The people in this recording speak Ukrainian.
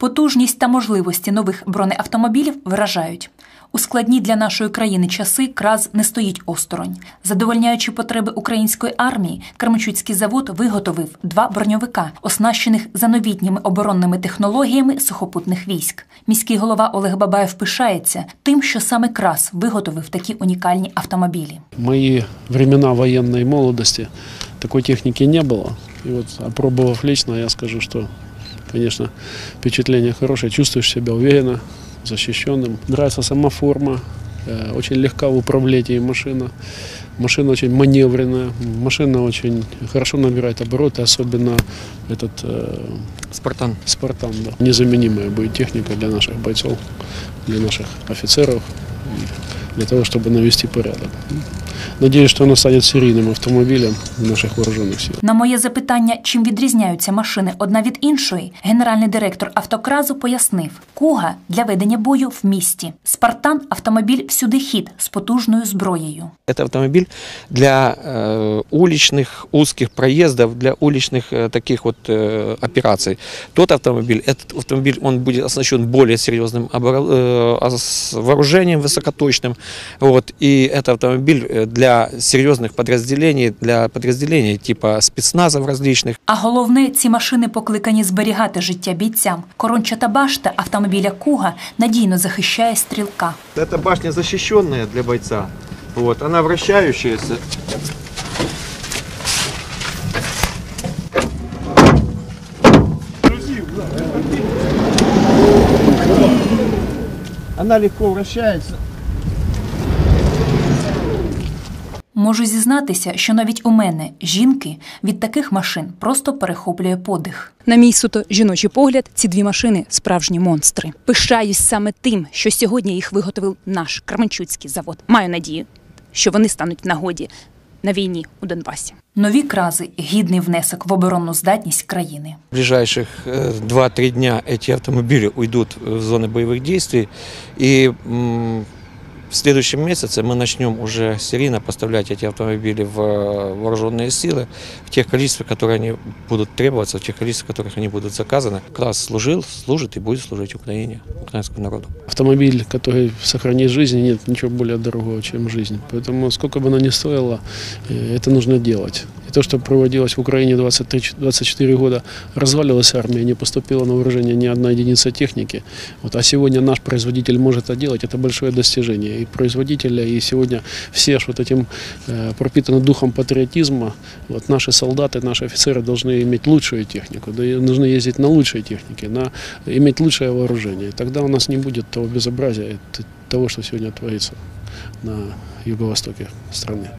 Потужність та можливості нових бронеавтомобілів вражають. У складні для нашої країни часи краз не стоїть осторонь. Задовольняючи потреби української армії, Кременчуцький завод виготовив два броньовика, оснащених за новітніми оборонними технологіями сухопутних військ. Міський голова Олег Бабаєв пишається тим, що саме крас виготовив такі унікальні автомобілі. В мои времена военной молодости такой техники не было. И вот опробовав лично, я скажу, что, конечно, впечатление хорошее. Чувствуешь себя уверенно, защищенным. Нравится сама форма. э, Очень легка в управлении машина. Машина очень маневренная. Машина очень хорошо набирает обороты, особенно этот э, Спартан. Спартан. Да. Незаменимая будет техника для наших бойцов, для наших офицеров, для того, чтобы навести порядок. Надеюсь, что она станет серийным автомобилем наших вооруженных сил. На моє запитання, чим відрізняються машини одна від іншої, генеральний директор автокразу пояснив: Куга для ведення бою в місті. Спартан автомобіль всюди хід з потужною зброєю. Это автомобиль для э, уличных узких проездов, для уличных э, таких вот э, операций. Тот автомобиль, этот автомобиль, он будет оснащен более серьезным оборо- э, ос- вооружением высокоточным. Вот, и это автомобиль э, для серьезных подразделений, для подразделений типа спецназов различных. А головне, ці машини покликані зберігати життя бійцям. Корончата башта автомобіля Куга надійно захищає стрілка. Это башня защищенная для бойца. Вот, она вращающаяся. Она легко вращается. Можу зізнатися, що навіть у мене, жінки, від таких машин просто перехоплює подих. На мій суто жіночий погляд, ці дві машини справжні монстри. Пишаюсь саме тим, що сьогодні їх виготовив наш Кременчуцький завод. Маю надію, що вони стануть в нагоді на війні у Донбасі. Нові крази гідний внесок в оборонну здатність країни. В ближайших э, 2-3 дня эти автомобили уйдут в зоны боевых действий. И м, в следующем месяце мы начнем уже серийно поставлять эти автомобили в э, вооруженные силы в тех количествах, которые они будут требоваться, в тех количествах, в которых они будут заказаны. Крас служил, служит и будет служить Украине, украинскому народу. Автомобиль, который сохранит жизнь, нет ничего более дорогого, чем жизнь. Поэтому сколько бы она ни стоила, э, это нужно делать. И то, что проводилось в Украине 23, 24 года, развалилась армия, не поступила на вооружение ни одна единица техники. Вот, а сегодня наш производитель может это делать, это большое достижение. И производителя, и сегодня все ж вот этим э, пропитаны духом патриотизма. Вот наши солдаты, наши офицеры должны иметь лучшую технику, да, и нужно ездить на лучшей технике, на, иметь лучшее вооружение. И тогда у нас не будет того безобразия, т- того, что сегодня творится на юго-востоке страны.